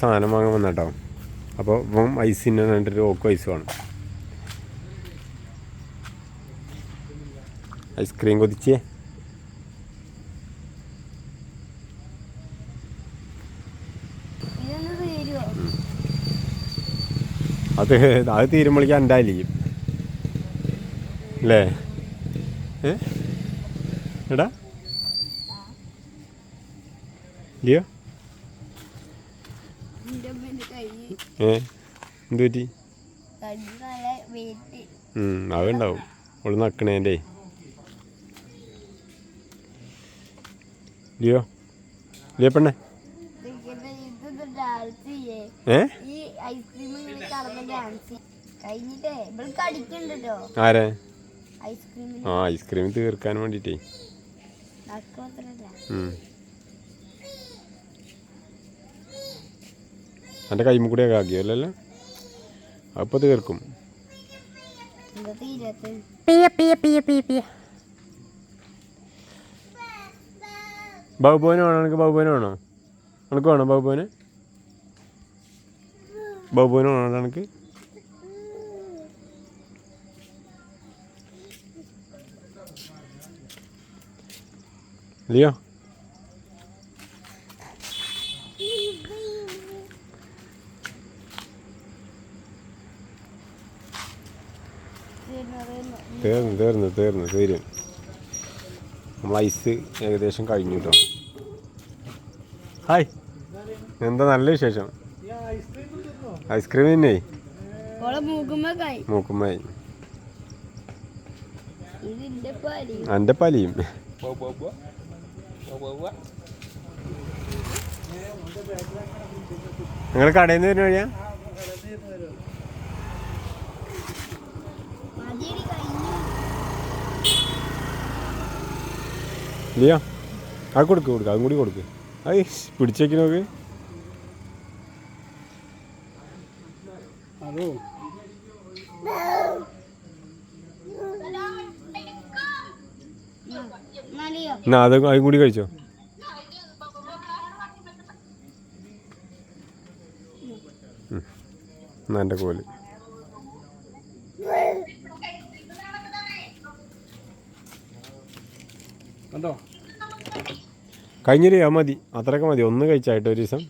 സാധനം വാങ്ങാൻ വന്നട്ടോ. അപ്പോൾ ഇപ്പം ഐസിന് കണ്ടിട്ട് ഓക്ക് ഐസ് വേണം ഐസ്ക്രീം കൊതിച്ചേ. അത് അത് തീരുമ്പോഴേക്കും എന്റെ അലിയും അല്ലേ? ഏ? എടാ. ഇല്ലയോ ഏ? എന്ത് പറ്റി അതുണ്ടാവും അവൾ നക്കണേന്റെ ലിയോ? ലിയോ പെണ്ണേ? ഏ? ആരെ? ആ ഐസ്ക്രീം തീർക്കാൻ വേണ്ടിയിട്ടേ എന്റെ കൈമ കൂടെയൊക്കെ ആക്കിയല്ലോ അപ്പോൾ തീർക്കും ബഹുബോന് വേണോ? എനിക്ക് ബഹുബോന് വേണോ? എനിക്ക് വേണോ ബഹുബോന് ബഹുബോന് വേണോ എനിക്ക് ലിയോ? തീർന്നു തീർന്നു തീർന്നു തീരും. നമ്മൾ ഐസ് ഏകദേശം കഴിഞ്ഞു കേട്ടോ ഹായ്. എന്താ നല്ല വിശേഷം? ഐസ്ക്രീം തന്നെ? മൂക്കുമ്മായി എന്റെ പലിയും. നിങ്ങൾ കടയിൽ നിന്ന് വരുന്ന വഴിയാ മതിയടി കഴിഞ്ഞു ഇല്ലയോ ആ കൊടുക്ക് കൊടുക്ക്. അതും കൂടി കൊടുക്ക്. ഐ പിടിച്ചേക്ക് നോക്ക്. എന്നാ അത് അതും കൂടി കഴിച്ചോ. എന്നാ എന്റെ കോൽ. കണ്ടോ? കഴിഞ്ഞില്ലേ? അത് മതി. അത്രയൊക്കെ മതി. ഒന്ന് കഴിച്ചായിട്ട് ഒരു ദിവസം.